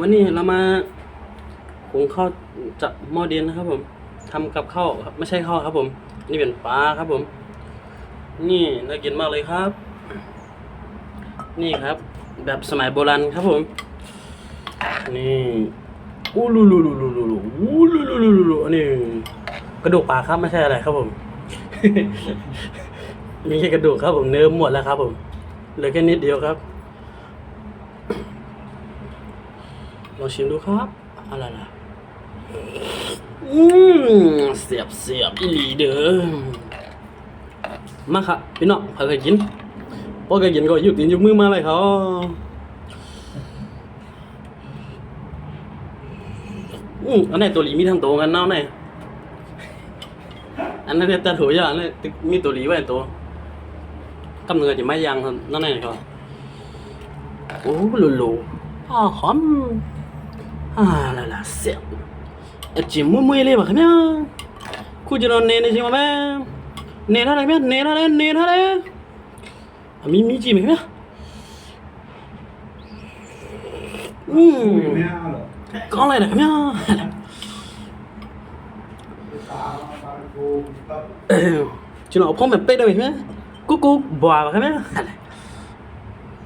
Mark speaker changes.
Speaker 1: วันนี้เรามาหุงข้าวจากหม้อเดินนะครับ ผมทำกับข้าวครับไม่ใช่ข้าวครับ ผม นี่เป็นปลาครับผม นี่น่ากินมากเลยครับ นี่ครับ แบบสมัยโบราณครับผม นี่อู้ลูลูลูลูลูลูอู้ลูลูลูลูลูอันนี้กระดูกปลาครับไม่ใช่อะไรครับผมมีแค่กระดูกครับผมเนื้อหมดแล้วครับ ผมเหลือแค่นิดเดียวครับ ลองชิมดูครับ อะไรล่ะ อืมเสียบเสียบอีหลีเด้อมาครับพี่น้องใครเคยกินพอเคยกินก็หยุดตีนหยุดมือมาเลยเขาอืมอันไหนตัวหลีมีทั้งตัวกันเนาะไหนอันนั้นเนี่ยแต่ถูอย่างเนี่ยมีตัวหลีไว้ในตัวกำเนิดจะไม่ยังนั่นไหนเขาโอ้ลูลูอ่าหอม အာလာလာဆက်အချင်းမွေ့မွေ့လေးပါခင်ဗျာခုကျွန်တော်နေနေချိန်မှာပဲနေထားတယ်ခင်ဗျာ
Speaker 2: နေထား
Speaker 1: တ
Speaker 2: ယ်နေထားတယ်အမီမီ
Speaker 1: ကြည့်မယ်ခင်ဗျာ
Speaker 2: อืมကောင်းလိုက်တယ်ခင်ဗျာ
Speaker 1: ကျွန်တော်အဖော်မဲ့ပိတ်တယ်ခင်ဗျာကုကုဘွာပါခင်ဗျာ